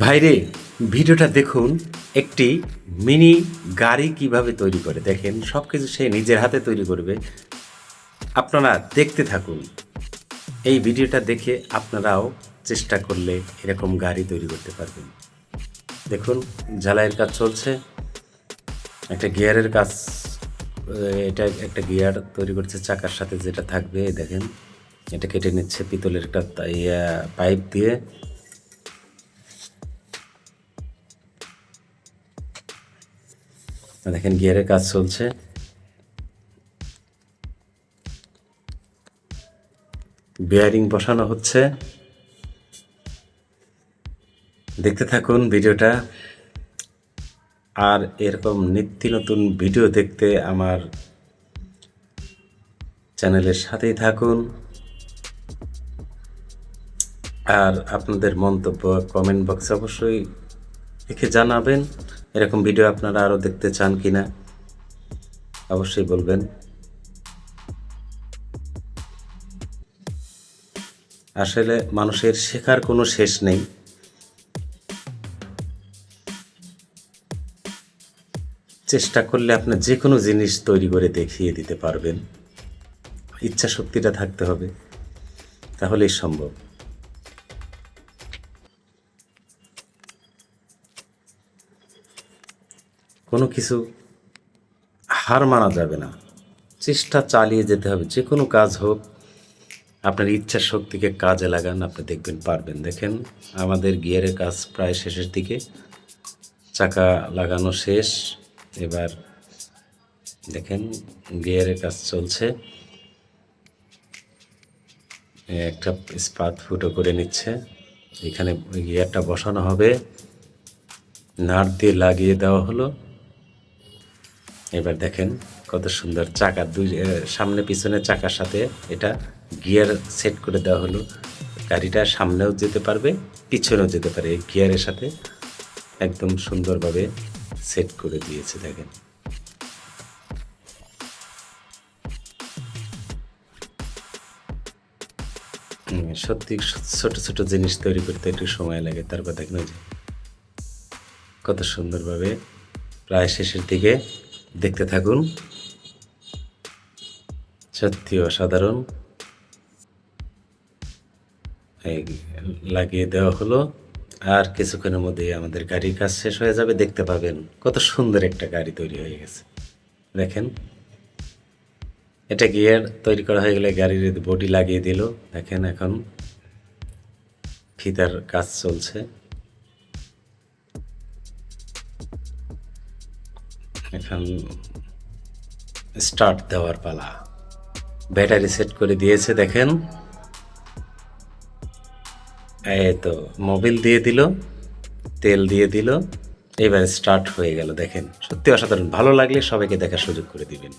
ভাইরে, ভিডিওটা দেখুন, একটি মিনি গাড়ি কীভাবে তৈরি করে। দেখেন সব কিছু সে নিজের হাতে তৈরি করবে। আপনারা দেখতে থাকুন। এই ভিডিওটা দেখে আপনারাও চেষ্টা করলে এরকম গাড়ি তৈরি করতে পারবেন। দেখুন ঝালাইয়ের কাজ চলছে। একটা গিয়ারের কাজ এটা একটা গিয়ার তৈরি করছে চাকার সাথে যেটা থাকবে, দেখেন। এটা কেটে নিচ্ছে পিতলের একটা পাইপ দিয়ে। দেখেন গিয়ারের কাজ চলছে। বিয়ারিং বসানো হচ্ছে। দেখতে থাকুন ভিডিওটা। আর এরকম নিত্য নতুন ভিডিও দেখতে আমার চ্যানেলের সাথেই থাকুন। আর আপনাদের মন্তব্য কমেন্ট বক্সে অবশ্যই লিখে জানাবেন। এরকম ভিডিও আপনারা আরও দেখতে চান কি না অবশ্যই বলবেন। আসলে মানুষের শেখার কোনো শেষ নেই। চেষ্টা করলে আপনি যে কোনো জিনিস তৈরি করে দেখিয়ে দিতে পারবেন। ইচ্ছা শক্তিটা থাকতে হবে, তাহলেই সম্ভব। কোনো কিছু হার মানা যাবে না। চেষ্টা চালিয়ে যেতে হবে। যে কোনো কাজ হোক, আপনার ইচ্ছা শক্তিকে কাজে লাগান, আপনি দেখবেন পারবেন। দেখেন, আমাদের গিয়ারের কাজ প্রায় শেষের দিকে। চাকা লাগানো শেষ। এবার দেখেন গিয়ারের কাজ চলছে। একটা স্পাত ফুটো করে নিচ্ছে। এখানে গিয়ারটা বসানো হবে। নাট দিয়ে লাগিয়ে দেওয়া হলো। এবার দেখেন কত সুন্দর চাকা দুই সামনে পিছনে চাকার সাথে এটা গিয়ার সেট করে দেওয়া হলো। গাড়িটা সামনেও যেতে পারবে, পিছনেও যেতে পারে। গিয়ারের সাথে একদম সুন্দরভাবে সেট করে দিয়েছে, দেখেন। সত্যি ছোট ছোট জিনিস তৈরি করতে একটু সময় লাগে। তারপর দেখেন কত সুন্দরভাবে প্রায় শেষের দিকে দেখতে থাকুন। সত্যি অসাধারণ। লাগিয়ে দেওয়া হলো। আর কিছুক্ষণের মধ্যেই আমাদের গাড়ির কাজ শেষ হয়ে যাবে। দেখতে পাবেন কত সুন্দর একটা গাড়ি তৈরি হয়ে গেছে। দেখেন। এটা গিয়ার তৈরি করা হয়ে গেলে গাড়ির বডি লাগিয়ে দিল। দেখেন এখন ফিতার কাজ চলছে। এখন স্টার্ট দেওয়ার পালা। ব্যাটারি সেট করে দিয়েছে, দেখেন। এ তো মোবিল দিয়ে দিল, তেল দিয়ে দিল, এবার স্টার্ট হয়ে গেল, দেখেন। সত্যি অসাধারণ, ভালো লাগলে সবাইকে দেখার সুযোগ করে দিবেন।